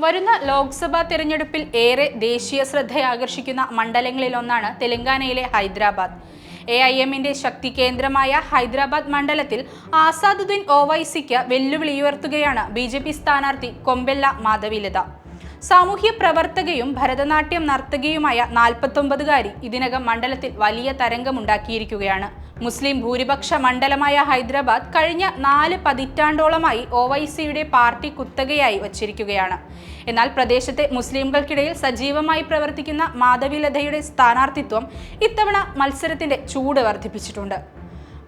വരുന്ന ലോക്സഭാ തെരഞ്ഞെടുപ്പിൽ ഏറെ ദേശീയ ശ്രദ്ധയാകർഷിക്കുന്ന മണ്ഡലങ്ങളിലൊന്നാണ് തെലങ്കാനയിലെ ഹൈദരാബാദ്. എ ഐ എമ്മിന്റെ ശക്തി കേന്ദ്രമായ ഹൈദരാബാദ് മണ്ഡലത്തിൽ ആസാദുദ്ദീൻ ഒവൈസിക്ക് വെല്ലുവിളിയുയർത്തുകയാണ് ബി ജെ പി സ്ഥാനാർത്ഥി കൊമ്പെല്ല മാധവിലത. സാമൂഹ്യ പ്രവർത്തകയും ഭരതനാട്യം നർത്തകിയുമായ നാൽപ്പത്തൊമ്പതുകാരി ഇതിനകം മണ്ഡലത്തിൽ വലിയ തരംഗമുണ്ടാക്കിയിരിക്കുകയാണ്. മുസ്ലിം ഭൂരിപക്ഷ മണ്ഡലമായ ഹൈദരാബാദ് കഴിഞ്ഞ നാല് പതിറ്റാണ്ടോളമായി ഒ വൈ സിയുടെ പാർട്ടി കുത്തകയായി വച്ചിരിക്കുകയാണ്. എന്നാൽ പ്രദേശത്തെ മുസ്ലിംകൾക്കിടയിൽ സജീവമായി പ്രവർത്തിക്കുന്ന മാധവിലതയുടെ സ്ഥാനാർത്ഥിത്വം ഇത്തവണ മത്സരത്തിന്റെ ചൂട് വർദ്ധിപ്പിച്ചിട്ടുണ്ട്.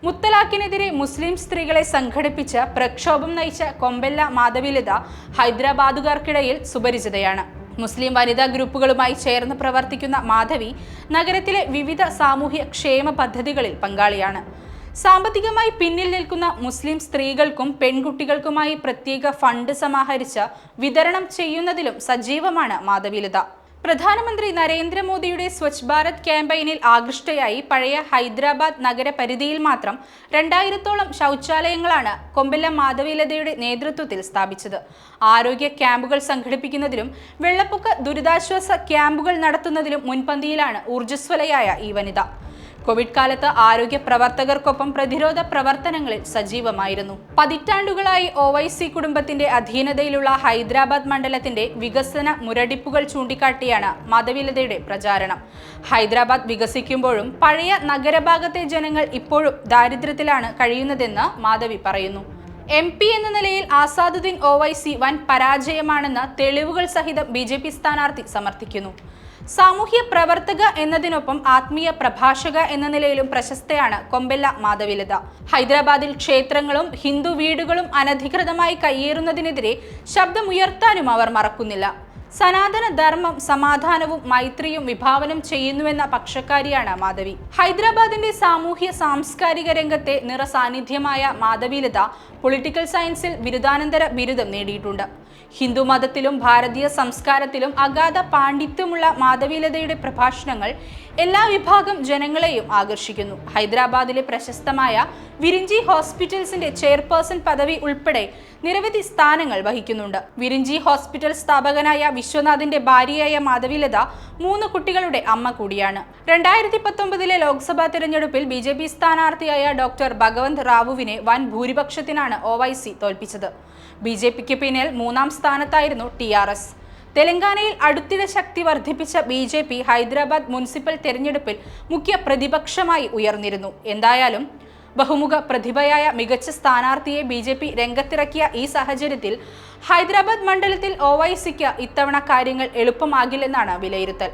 മുത്തലാഖിനെതിരെ മുസ്ലിം സ്ത്രീകളെ സംഘടിപ്പിച്ച് പ്രക്ഷോഭം നയിച്ച കൊമ്പെല്ല മാധവിലത ഹൈദരാബാദുകാർക്കിടയിൽ സുപരിചിതയാണ്. മുസ്ലിം വനിതാ ഗ്രൂപ്പുകളുമായി ചേർന്ന് പ്രവർത്തിക്കുന്ന മാധവി നഗരത്തിലെ വിവിധ സാമൂഹ്യ ക്ഷേമ പദ്ധതികളിൽ പങ്കാളിയാണ്. സാമ്പത്തികമായി പിന്നിൽ നിൽക്കുന്ന മുസ്ലിം സ്ത്രീകൾക്കും പെൺകുട്ടികൾക്കുമായി പ്രത്യേക ഫണ്ട് സമാഹരിച്ച് വിതരണം ചെയ്യുന്നതിലും സജീവമാണ് മാധവിലത പ്രധാനമന്ത്രി നരേന്ദ്രമോദിയുടെ സ്വച്ഛ് ഭാരത് ക്യാമ്പയിനിൽ ആകൃഷ്ടയായി പഴയ ഹൈദരാബാദ് നഗരപരിധിയിൽ മാത്രം രണ്ടായിരത്തോളം ശൗചാലയങ്ങളാണ് കൊമ്പല്ല മാധവീലതയുടെ നേതൃത്വത്തിൽ സ്ഥാപിച്ചത്. ആരോഗ്യ ക്യാമ്പുകൾ സംഘടിപ്പിക്കുന്നതിലും വെള്ളപ്പൊക്ക ദുരിതാശ്വാസ ക്യാമ്പുകൾ നടത്തുന്നതിലും മുൻപന്തിയിലാണ് ഊർജസ്വലയായ ഈ വനിത. കോവിഡ് കാലത്ത് ആരോഗ്യ പ്രവർത്തകർക്കൊപ്പം പ്രതിരോധ പ്രവർത്തനങ്ങളിൽ സജീവമായിരുന്നു. പതിറ്റാണ്ടുകളായി ഒ വൈ സി കുടുംബത്തിന്റെ അധീനതയിലുള്ള ഹൈദരാബാദ് മണ്ഡലത്തിന്റെ വികസന മുരടിപ്പുകൾ ചൂണ്ടിക്കാട്ടിയാണ് മതവിലതയുടെ പ്രചാരണം. ഹൈദരാബാദ് വികസിക്കുമ്പോഴും പഴയ നഗരഭാഗത്തെ ജനങ്ങൾ ഇപ്പോഴും ദാരിദ്ര്യത്തിലാണ് കഴിയുന്നതെന്ന് മാധവി പറയുന്നു. എം പി എന്ന നിലയിൽ ആസാദുദ്ദീൻ ഒവൈസി വൻ പരാജയമാണെന്ന് തെളിവുകൾ സഹിതം ബി ജെ പി സ്ഥാനാർത്ഥി സമർത്ഥിക്കുന്നു. സാമൂഹ്യ പ്രവർത്തക എന്നതിനൊപ്പം ആത്മീയ പ്രഭാഷക എന്ന നിലയിലും പ്രശസ്തയാണ് കൊമ്പെല്ല മാധവിലത. ഹൈദരാബാദിൽ ക്ഷേത്രങ്ങളും ഹിന്ദു വീടുകളും അനധികൃതമായി കയ്യേറുന്നതിനെതിരെ ശബ്ദമുയർത്താനും അവർ മറക്കുന്നില്ല. സനാതന ധർമ്മം സമാധാനവും മൈത്രിയും വിഭാവനം ചെയ്യുന്നുവെന്ന പക്ഷക്കാരിയാണ് മാധവി. ഹൈദരാബാദിന്റെ സാമൂഹ്യ സാംസ്കാരിക രംഗത്തെ നിറസാന്നിധ്യമായ മാധവിലത പൊളിറ്റിക്കൽ സയൻസിൽ ബിരുദാനന്തര ബിരുദം നേടിയിട്ടുണ്ട്. ഹിന്ദു മതത്തിലും ഭാരതീയ സംസ്കാരത്തിലും അഗാധ പാണ്ഡിത്യമുള്ള മാധവീലതയുടെ പ്രഭാഷണങ്ങൾ എല്ലാ വിഭാഗം ജനങ്ങളെയും ആകർഷിക്കുന്നു. ഹൈദരാബാദിലെ പ്രശസ്തമായ വിരിഞ്ചി ഹോസ്പിറ്റൽസിന്റെ ചെയർപേഴ്സൺ പദവി ഉൾപ്പെടെ നിരവധി സ്ഥാനങ്ങൾ വഹിക്കുന്നുണ്ട്. വിരിഞ്ചി ഹോസ്പിറ്റൽ സ്ഥാപകനായ വിശ്വനാഥിന്റെ ഭാര്യയായ മാധവിലത മൂന്ന് കുട്ടികളുടെ അമ്മ കൂടിയാണ്. രണ്ടായിരത്തി പത്തൊമ്പതിലെ ലോക്സഭാ തെരഞ്ഞെടുപ്പിൽ ബി ജെ പി സ്ഥാനാർത്ഥിയായ ഡോക്ടർ ഭഗവന്ത് റാവുവിനെ വൻ ഭൂരിപക്ഷത്തിനാണ് ഒ വൈ സി തോൽപ്പിച്ചത്. ബി ജെ പിക്ക് പിന്നിൽ മൂന്നാം സ്ഥാനത്തായിരുന്നു ടി ആർ എസ്. തെലങ്കാനയിൽ അടുത്തിടെ ശക്തി വർദ്ധിപ്പിച്ച B J P Hyderabad municipal തെരഞ്ഞെടുപ്പിൽ മുഖ്യ പ്രതിപക്ഷമായി ഉയർന്നിരുന്നു. എന്തായാലും ബഹുമുഖ പ്രതിഭയായ മികച്ച സ്ഥാനാർത്ഥിയെ ബി ജെ പി രംഗത്തിറക്കിയ ഈ സാഹചര്യത്തിൽ ഹൈദരാബാദ് മണ്ഡലത്തിൽ ഒ വൈ സിക്ക് ഇത്തവണ കാര്യങ്ങൾ എളുപ്പമാകില്ലെന്നാണ് വിലയിരുത്തൽ.